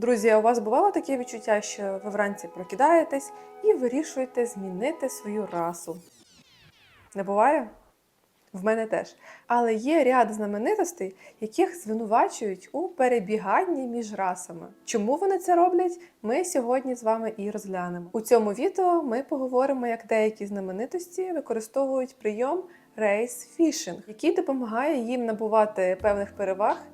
Друзі, у вас бувало таке відчуття, що ви вранці прокидаєтесь і вирішуєте змінити свою расу? Не буває? В мене теж. Але є ряд знаменитостей, яких звинувачують у перебіганні між расами. Чому вони це роблять? Ми сьогодні з вами і розглянемо. У цьому відео ми поговоримо, як деякі знаменитості використовують прийом рейс фішинг, який допомагає їм набувати певних переваг.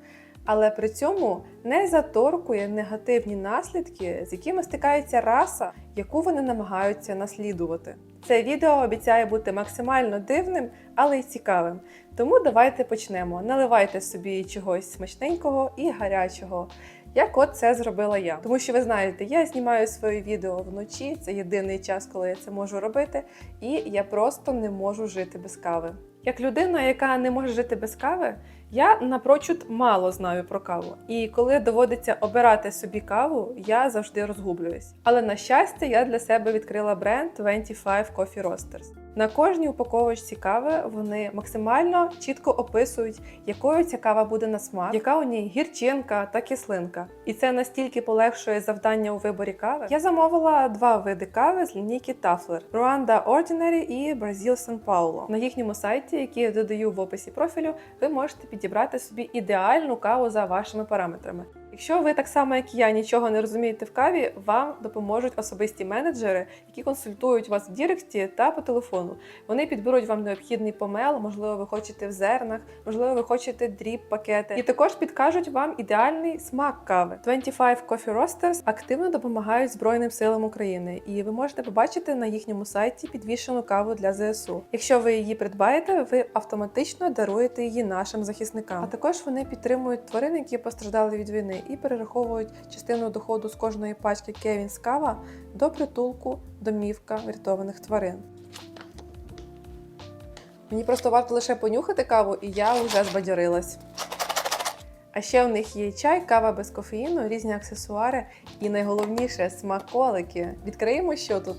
Але при цьому не заторкує негативні наслідки, з якими стикається раса, яку вони намагаються наслідувати. Це відео обіцяє бути максимально дивним, але й цікавим. Тому давайте почнемо. Наливайте собі чогось смачненького і гарячого. Як от це зробила я. Тому що ви знаєте, я знімаю свої відео вночі, це єдиний час, коли я це можу робити, і я просто не можу жити без кави. Як людина, яка не може жити без кави, я напрочуд мало знаю про каву. І коли доводиться обирати собі каву, я завжди розгублююсь. Але на щастя, я для себе відкрила бренд 25 Coffee Roasters. На кожній упаковочці кави вони максимально чітко описують, якою ця кава буде на смак, яка у ній гірчинка та кислинка. І це настільки полегшує завдання у виборі кави. Я замовила два види кави з лінійки Taffler – Rwanda Ordinary і Brazil San Paulo. На їхньому сайті, який я додаю в описі профілю, ви можете підібрати собі ідеальну каву за вашими параметрами. Якщо ви так само, як і я, нічого не розумієте в каві, вам допоможуть особисті менеджери, які консультують вас в Діректі та по телефону. Вони підберуть вам необхідний помел, можливо, ви хочете в зернах, можливо, ви хочете дріб пакети, і також підкажуть вам ідеальний смак кави. 25 Coffee Roasters активно допомагають Збройним силам України, і ви можете побачити на їхньому сайті підвішену каву для ЗСУ. Якщо ви її придбаєте, ви автоматично даруєте її нашим захисникам. А також вони підтримують тварин, які постраждали від війни, і перераховують частину доходу з кожної пачки Кевінс Кава до притулку домівка врятованих тварин. Мені просто варто лише понюхати каву, і я вже збадьорилась. А ще в них є чай, кава без кофеїну, різні аксесуари і найголовніше смаколики. Відкриємо, що тут.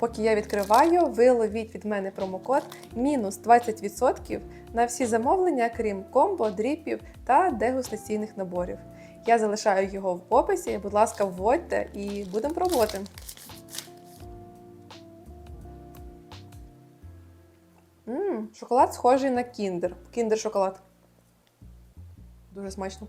Поки я відкриваю, ви ловіть від мене промокод мінус 20% на всі замовлення, крім комбо, дріпів та дегустаційних наборів. Я залишаю його в описі. Будь ласка, вводьте і будемо пробувати. Мм, шоколад схожий на кіндер. Кіндер шоколад. Дуже смачно.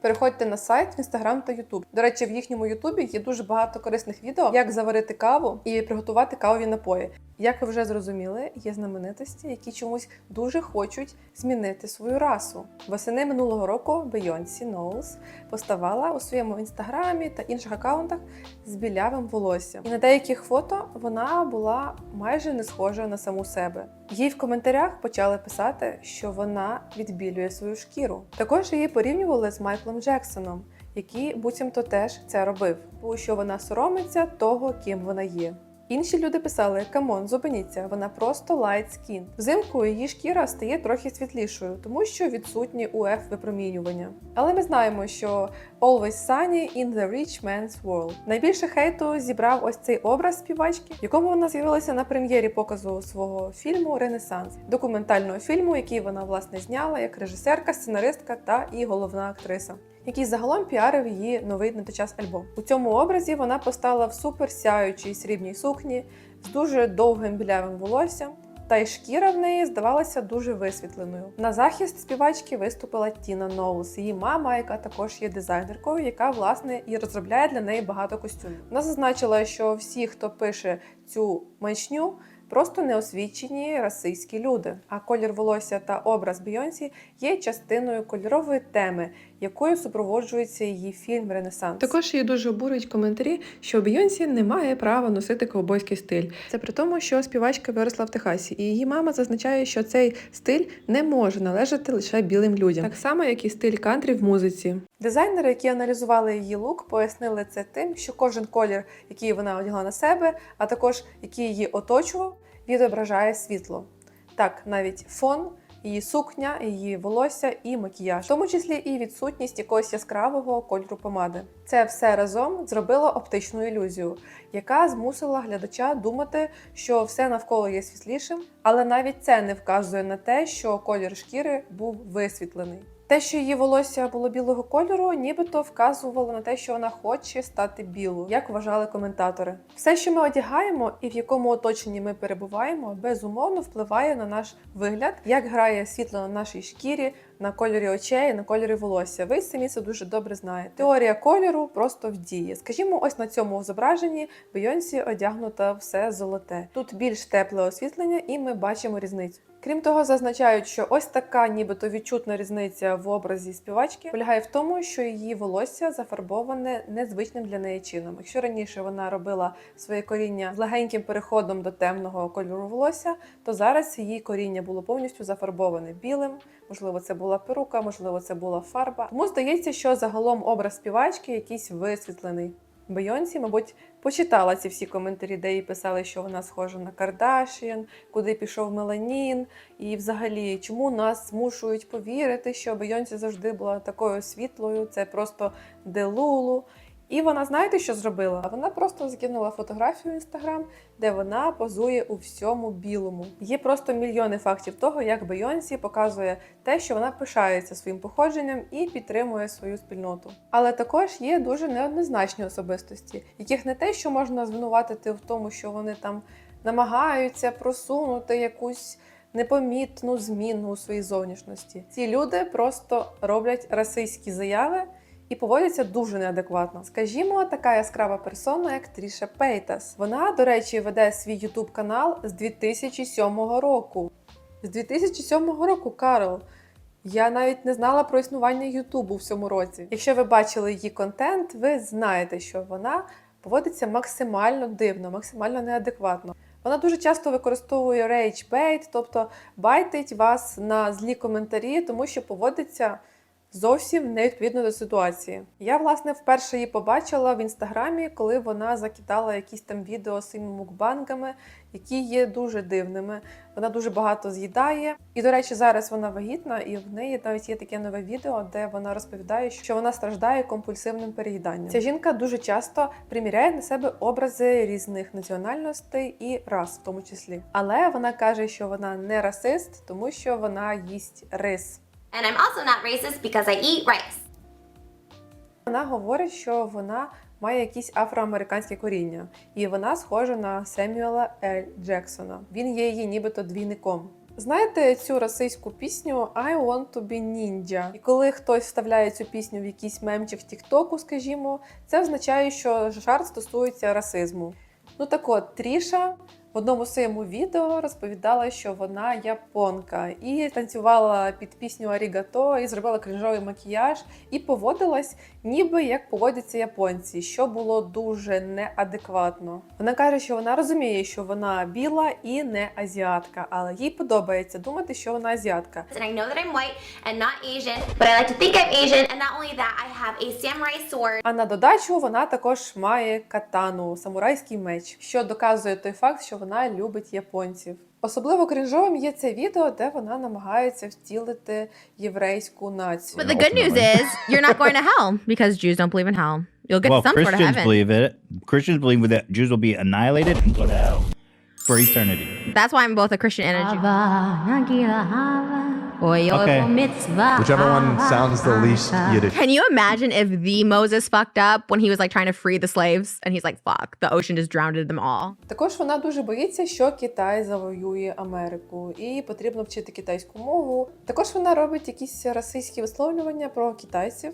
Переходьте на сайт, в інстаграм та Ютуб. До речі, в їхньому Ютубі є дуже багато корисних відео, як заварити каву і приготувати кавові напої. Як ви вже зрозуміли, є знаменитості, які чомусь дуже хочуть змінити свою расу. Восени минулого року Бейонсі Ноулс поставала у своєму інстаграмі та інших акаунтах з білявим волоссям. І на деяких фото вона була майже не схожа на саму себе. Їй в коментарях почали писати, що вона відбілює свою шкіру. Також її порівнювали з Майклом Джексоном, який буцімто теж це робив, бо що вона соромиться того, ким вона є. Інші люди писали: камон, зупиніться, вона просто light skin. Взимку її шкіра стає трохи світлішою, тому що відсутні УФ випромінювання. Але ми знаємо, що always sunny in the rich man's world. Найбільше хейту зібрав ось цей образ співачки, якому вона з'явилася на прем'єрі показу свого фільму Ренесанс, документального фільму, який вона власне зняла як режисерка, сценаристка та і головна актриса який загалом піарив її новий на той час альбом. У цьому образі вона постала в супер сяючій срібній сукні з дуже довгим білявим волоссям. Та й шкіра в неї здавалася дуже висвітленою. На захист співачки виступила Тіна Ноулс, її мама, яка також є дизайнеркою, яка власне і розробляє для неї багато костюмів. Вона зазначила, що всі, хто пише цю маячню, просто неосвічені расистські люди. А колір волосся та образ Бейонсі є частиною кольорової теми, якою супроводжується її фільм Ренесанс. Також її дуже обурюють коментарі, що Бейонсі не має права носити ковбойський стиль. Це при тому, що співачка виросла в Техасі, і її мама зазначає, що цей стиль не може належати лише білим людям, так само як і стиль кантрі в музиці. Дизайнери, які аналізували її лук, пояснили це тим, що кожен колір, який вона одягла на себе, а також який її оточував, відображає світло. Так, навіть фон її сукня, її волосся і макіяж, в тому числі і відсутність якогось яскравого кольору помади. Це все разом зробило оптичну ілюзію, яка змусила глядача думати, що все навколо є світлішим, але навіть це не вказує на те, що колір шкіри був висвітлений. Те, що її волосся було білого кольору, нібито вказувало на те, що вона хоче стати білою, як вважали коментатори. Все, що ми одягаємо і в якому оточенні ми перебуваємо, безумовно впливає на наш вигляд, як грає світло на нашій шкірі, на кольорі очей, на кольорі волосся. Ви самі це дуже добре знаєте. Теорія кольору просто в дії. Скажімо, ось на цьому зображенні Бейонсі одягнута все золоте. Тут більш тепле освітлення, і ми бачимо різницю. Крім того, зазначають, що ось така нібито відчутна різниця в образі співачки полягає в тому, що її волосся зафарбоване незвичним для неї чином. Якщо раніше вона робила своє коріння з легеньким переходом до темного кольору волосся, то зараз її коріння було повністю зафарбоване білим. Можливо, це була перука, можливо, це була фарба. Тому здається, що загалом образ співачки якийсь висвітлений. Бейонсі, мабуть, почитала ці всі коментарі, де їй писали, що вона схожа на Кардашіан, куди пішов меланін, і взагалі, чому нас змушують повірити, що Бейонсі завжди була такою світлою, це просто делулу. І вона, знаєте, що зробила? Вона просто закинула фотографію в інстаграм, де вона позує у всьому білому. Є просто мільйони фактів того, як Бейонсі показує те, що вона пишається своїм походженням і підтримує свою спільноту. Але також є дуже неоднозначні особистості, яких не те, що можна звинуватити в тому, що вони там намагаються просунути якусь. Непомітну зміну у своїй зовнішності. Ці люди просто роблять расистські заяви і поводяться дуже неадекватно. Скажімо, така яскрава персона, як Тріша Пейтас. Вона, до речі, веде свій ютуб канал з 2007 року. З 2007 року, Карл. Я навіть не знала про існування Ютубу в цьому році. Якщо ви бачили її контент, ви знаєте, що вона поводиться максимально дивно, максимально неадекватно. Вона дуже часто використовує rage bait, тобто байтить вас на злі коментарі, тому що поводиться зовсім невідповідно до ситуації. Я, власне, вперше її побачила в інстаграмі, коли вона закидала якісь там відео з своїми мукбангами, які є дуже дивними. Вона дуже багато з'їдає. І, до речі, зараз вона вагітна, і в неї навіть є таке нове відео, де вона розповідає, що вона страждає компульсивним переїданням. Ця жінка дуже часто приміряє на себе образи різних національностей і рас, в тому числі. Але вона каже, що вона не расист, тому що вона їсть рис. And I'm also not racist because I eat rice. Вона говорить, що вона має якісь афроамериканське коріння, і вона схожа на Семюела Ель Джексона. Він є її нібито двійником. Знаєте цю російську пісню I want to be ninja? І коли хтось вставляє цю пісню в якийсь мемчик Тіктоку, скажімо, це означає, що жарт стосується расизму. Ну так от, Тріша в одному своєму відео розповідала, що вона японка, і танцювала під пісню Арігато, і зробила кринжовий макіяж, і поводилась, ніби як поводяться японці, що було дуже неадекватно. Вона каже, що вона розуміє, що вона біла і не азіатка, але їй подобається думати, що вона азіатка. And I know that I'm white and not Asian, but I like to think I'm Asian. And not only that, I have a samurai sword. А на додачу вона також має катану, самурайський меч, що доказує той факт, що вона любить японців. Особливо крінжовим є це відео, де вона намагається втілити єврейську націю. But the good news is you're not going to hell because Jews don't believe in hell. You'll get well, some Christians sort of Christians heaven. believe it. Christians believe that Jews will be annihilated and go to hell for eternity. That's why I'm both a Christian and a Jew. Okay. Whichever one sounds the least Yiddish. Can you imagine if the Moses fucked up when he was like trying to free the slaves and he's like, fuck, the ocean just drowned them all? Також вона дуже боїться, що Китай завоює Америку, і потрібно вчити китайську мову. Також вона робить якісь расистські висловлювання про китайців,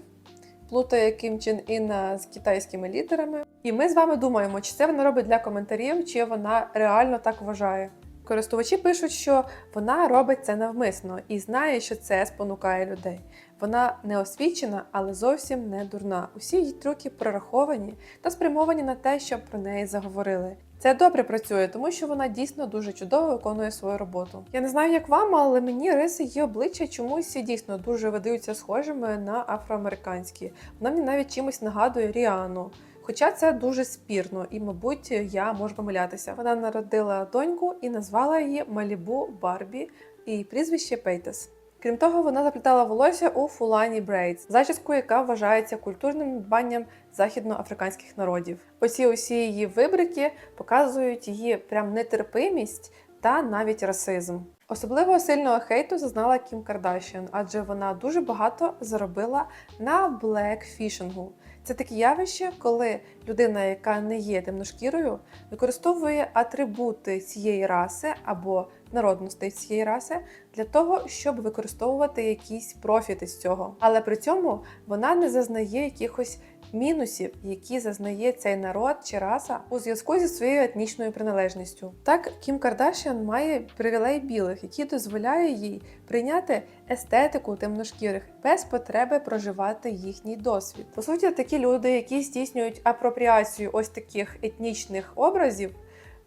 плутає Кім Чен Іна з китайськими лідерами. І ми з вами думаємо, чи це вона робить для коментарів, чи вона реально так вважає. Користувачі пишуть, що вона робить це навмисно і знає, що це спонукає людей. Вона не освічена, але зовсім не дурна. Усі її трюки прораховані та спрямовані на те, щоб про неї заговорили. Це добре працює, тому що вона дійсно дуже чудово виконує свою роботу. Я не знаю, як вам, але мені риси її обличчя чомусь дійсно дуже видаються схожими на афроамериканські. Вона мені навіть чимось нагадує Ріану. Хоча це дуже спірно, і, мабуть, я можу помилятися. Вона народила доньку і назвала її Малібу Барбі, і прізвище Пейтес. Крім того, вона заплітала волосся у фулані брейдс, зачіску, яка вважається культурним дбанням західноафриканських народів. Оці усі її вибрики показують її прям нетерпимість та навіть расизм. Особливо сильного хейту зазнала Кім Кардашіан, адже вона дуже багато заробила на блекфішингу. Це таке явище, коли людина, яка не є темношкірою, використовує атрибути цієї раси або народностей цієї раси для того, щоб використовувати якісь профіти з цього. Але при цьому вона не зазнає якихось мінусів, які зазнає цей народ чи раса у зв'язку зі своєю етнічною приналежністю. Так, Кім Кардашіан має привілей білих, який дозволяє їй прийняти естетику темношкірих без потреби проживати їхній досвід. По суті, такі люди, які здійснюють апропріацію ось таких етнічних образів.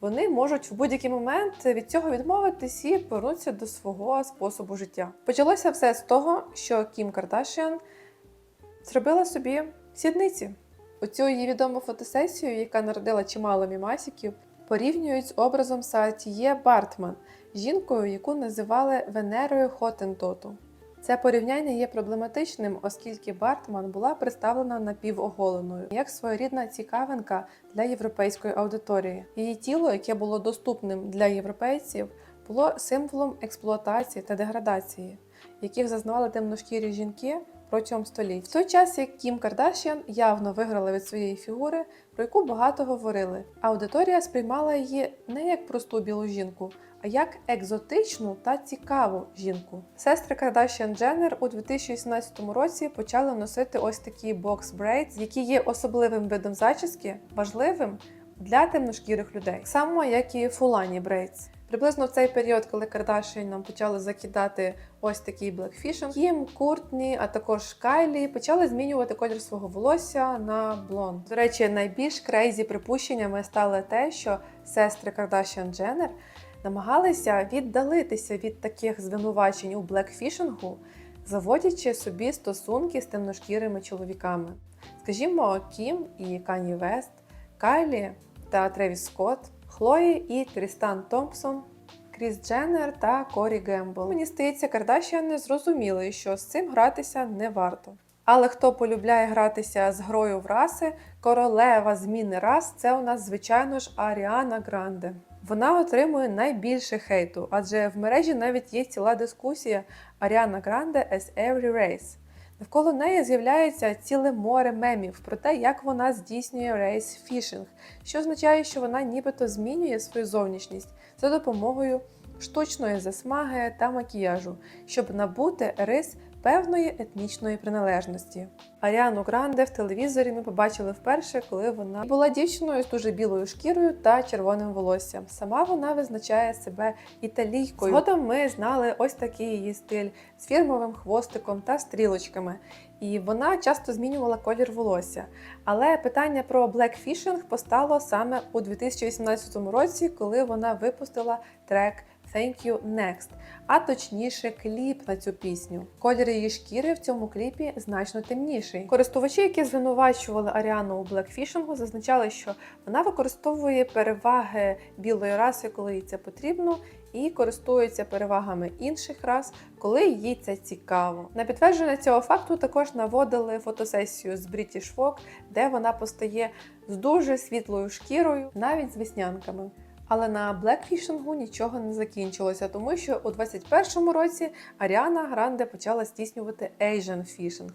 Вони можуть в будь-який момент від цього відмовитись і повернутися до свого способу життя. Почалося все з того, що Кім Кардашіан зробила собі сідниці. Оцю її відому фотосесію, яка народила чимало мімасиків, порівнюють з образом Саатіє Бартман, жінкою, яку називали Венерою Хотентоту. Це порівняння є проблематичним, оскільки Бартман була представлена напівоголеною, як своєрідна цікавинка для європейської аудиторії. Її тіло, яке було доступним для європейців, було символом експлуатації та деградації, яких зазнавали темношкірі жінки протягом століть. В той час як Кім Кардашіан явно виграла від своєї фігури, про яку багато говорили. Аудиторія сприймала її не як просту білу жінку, а як екзотичну та цікаву жінку. Сестри Кардашіан Дженнер у 2018 році почали носити ось такі бокс брейдс, які є особливим видом зачіски, важливим для темношкірих людей, само як і фулані брейдс. Приблизно в цей період, коли Кардашіан нам почали закидати ось такий блекфішинг, Кім, Куртні, а також Кайлі почали змінювати колір свого волосся на блонд. До речі, найбільш крейзі припущеннями стало те, що сестри Кардашіан Дженнер намагалися віддалитися від таких звинувачень у блекфішингу, заводячи собі стосунки з темношкірими чоловіками. Скажімо, Кім і Кані Вест, Кайлі та Тревіс Скотт, Хлої і Трістан Томпсон, Кріс Дженнер та Корі Гембл. Мені здається, Кардашіани зрозуміли, що з цим гратися не варто. Але хто полюбляє гратися з грою в раси, королева зміни рас це у нас, звичайно ж, Аріана Гранде. Вона отримує найбільше хейту, адже в мережі навіть є ціла дискусія Аріана Гранде as every race. Навколо неї з'являється ціле море мемів про те, як вона здійснює рейс фішинг, що означає, що вона нібито змінює свою зовнішність за допомогою штучної засмаги та макіяжу, щоб набути рис певної етнічної приналежності. Аріану Гранде в телевізорі ми побачили вперше, коли вона була дівчиною з дуже білою шкірою та червоним волоссям. Сама вона визначає себе італійкою. Згодом ми знали ось такий її стиль з фірмовим хвостиком та стрілочками. І вона часто змінювала колір волосся. Але питання про блекфішинг постало саме у 2018 році, коли вона випустила трек Thank You Next, а точніше кліп на цю пісню. Колір її шкіри в цьому кліпі значно темніший. Користувачі, які звинувачували Аріану у блекфішингу, зазначали, що вона використовує переваги білої раси, коли їй це потрібно, і користується перевагами інших рас, коли їй це цікаво. На підтвердження цього факту також наводили фотосесію з British Vogue, де вона постає з дуже світлою шкірою, навіть з веснянками. Але на блекфішингу нічого не закінчилося, тому що у 2021 році Аріана Гранде почала стіснювати Asian фішинг.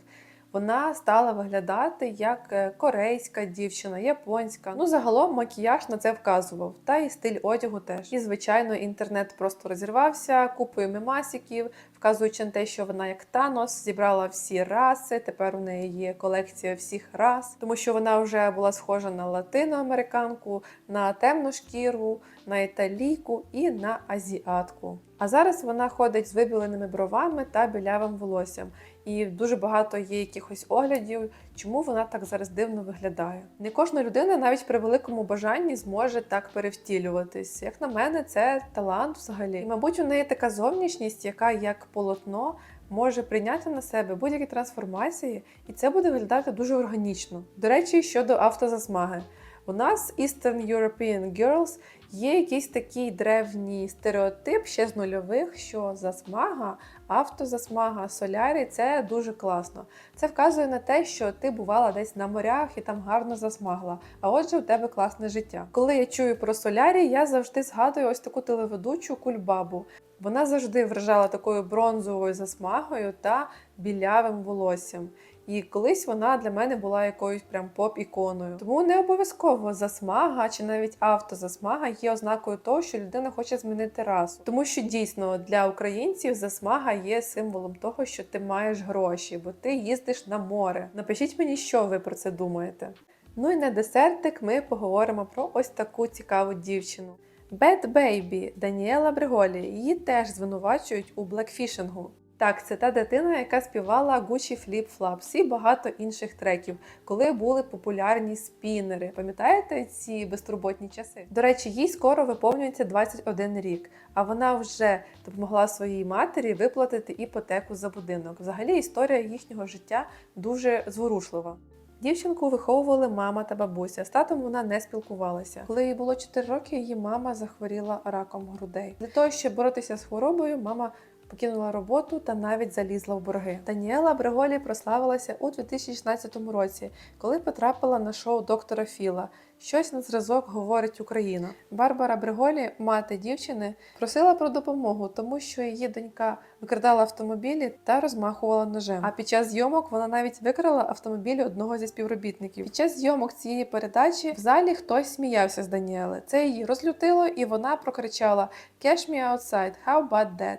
Вона стала виглядати як е, корейська дівчина, японська. Ну, загалом макіяж на це вказував, та і стиль одягу теж. І, звичайно, інтернет просто розірвався купою мемасиків, вказуючи на те, що вона як Танос зібрала всі раси. Тепер у неї є колекція всіх рас, тому що вона вже була схожа на латиноамериканку, на темну шкіру, на італійку і на азіатку. А зараз вона ходить з вибіленими бровами та білявим волоссям. І дуже багато є якихось оглядів, чому вона так зараз дивно виглядає. Не кожна людина, навіть при великому бажанні, зможе так перевтілюватись. Як на мене, це талант взагалі. І, мабуть, у неї така зовнішність, яка як полотно може прийняти на себе будь-які трансформації, і це буде виглядати дуже органічно. До речі, щодо автозасмаги. У нас Eastern European Girls є якийсь такий древній стереотип ще з нульових, що засмага, автозасмага, солярій це дуже класно. Це вказує на те, що ти бувала десь на морях і там гарно засмагла. А отже, у тебе класне життя. Коли я чую про солярій, я завжди згадую ось таку телеведучу кульбабу. Вона завжди вражала такою бронзовою засмагою та білявим волоссям. І колись вона для мене була якоюсь прям поп-іконою. Тому не обов'язково засмага чи навіть автозасмага є ознакою того, що людина хоче змінити расу. Тому що дійсно для українців засмага є символом того, що ти маєш гроші, бо ти їздиш на море. Напишіть мені, що ви про це думаєте. Ну і на десертик ми поговоримо про ось таку цікаву дівчину. Bad Baby Даніела Бреголі. Її теж звинувачують у блекфішингу. Так, це та дитина, яка співала Gucci Flip Flops і багато інших треків, коли були популярні спінери. Пам'ятаєте ці безтурботні часи? До речі, їй скоро виповнюється 21 рік, а вона вже допомогла своїй матері виплатити іпотеку за будинок. Взагалі, історія їхнього життя дуже зворушлива. Дівчинку виховували мама та бабуся. З татом вона не спілкувалася. Коли їй було 4 роки, її мама захворіла раком грудей. Для того, щоб боротися з хворобою, мама покинула роботу та навіть залізла в борги. Даніела Бреголі прославилася у 2016 році, коли потрапила на шоу доктора Філа. Щось на зразок говорить Україна. Барбара Бреголі, мати дівчини, просила про допомогу, тому що її донька викрадала автомобілі та розмахувала ножем. А під час зйомок вона навіть викрала автомобіль одного зі співробітників. Під час зйомок цієї передачі в залі хтось сміявся з Даніели. Це її розлютило, і вона прокричала «Cash me outside, how about that?»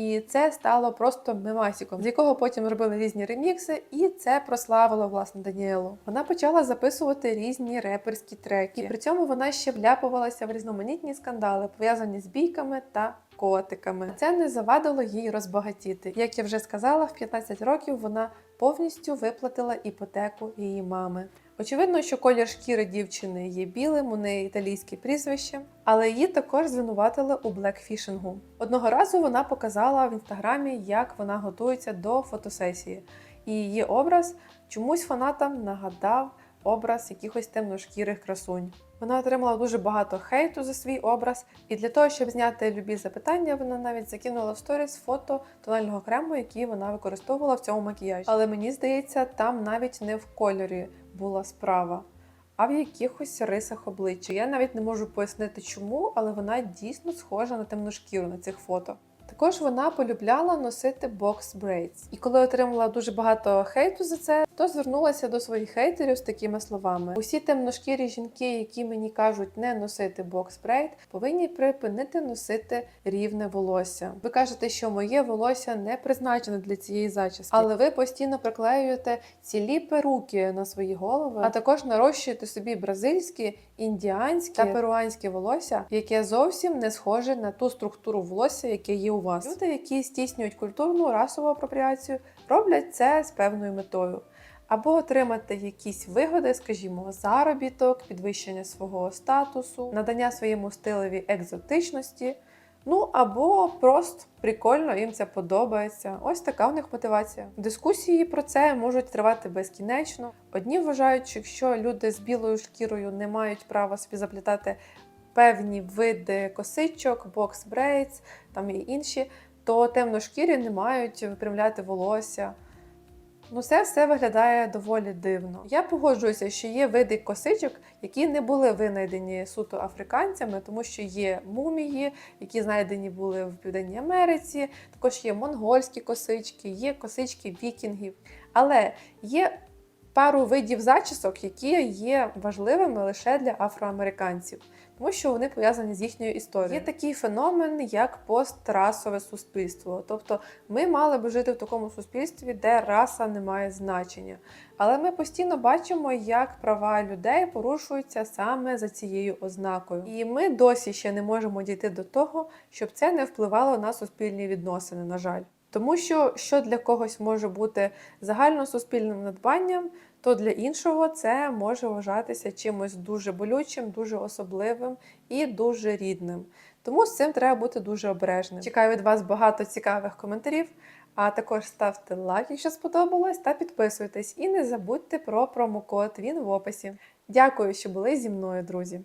І це стало просто мемасіком, з якого потім робили різні ремікси, і це прославило власне Даніелу. Вона почала записувати різні реперські треки. І при цьому вона ще вляпувалася в різноманітні скандали, пов'язані з бійками та котиками. Це не завадило їй розбагатіти. Як я вже сказала, в 15 років вона повністю виплатила іпотеку її мами. Очевидно, що колір шкіри дівчини є білим, у неї італійське прізвище, але її також звинуватили у блекфішингу. Одного разу вона показала в інстаграмі, як вона готується до фотосесії, і її образ чомусь фанатам нагадав образ якихось темношкірих красунь. Вона отримала дуже багато хейту за свій образ, і для того, щоб зняти любі запитання, вона навіть закинула в сторіс фото тонального крему, який вона використовувала в цьому макіяжі. Але мені здається, там навіть не в кольорі була справа, а в якихось рисах обличчя. Я навіть не можу пояснити, чому, але вона дійсно схожа на темну шкіру на цих фото. Також вона полюбляла носити бокс брейдс. І коли отримала дуже багато хейту за це, то звернулася до своїх хейтерів з такими словами: усі темношкірі жінки, які мені кажуть не носити бокс брейд, повинні припинити носити рівне волосся. Ви кажете, що моє волосся не призначене для цієї зачіски, але ви постійно приклеюєте цілі перуки на свої голови, а також нарощуєте собі бразильські, індіанське та перуанське волосся, яке зовсім не схоже на ту структуру волосся, яке є у вас. Люди, які здійснюють культурну расову апропріацію, роблять це з певною метою. Або отримати якісь вигоди, скажімо, заробіток, підвищення свого статусу, надання своєму стилеві екзотичності. Ну або просто прикольно, їм це подобається. Ось така в них мотивація. Дискусії про це можуть тривати безкінечно. Одні вважають, що якщо люди з білою шкірою не мають права собі заплітати певні види косичок, бокс брейдс, там і інші, то темношкірі не мають випрямляти волосся. Ну, це все виглядає доволі дивно. Я погоджуюся, що є види косичок, які не були винайдені суто африканцями, тому що є мумії, які знайдені були в Південній Америці, також є монгольські косички, є косички вікінгів. Але є пару видів зачісок, які є важливими лише для афроамериканців, тому що вони пов'язані з їхньою історією. Є такий феномен, як пострасове суспільство. Тобто ми мали би жити в такому суспільстві, де раса не має значення. Але ми постійно бачимо, як права людей порушуються саме за цією ознакою. І ми досі ще не можемо дійти до того, щоб це не впливало на суспільні відносини, на жаль. Тому що що для когось може бути загальносуспільним надбанням, то для іншого це може вважатися чимось дуже болючим, дуже особливим і дуже рідним. Тому з цим треба бути дуже обережним. Чекаю від вас багато цікавих коментарів. А також ставте лайк, якщо сподобалось, та підписуйтесь. І не забудьте про промокод, він в описі. Дякую, що були зі мною, друзі!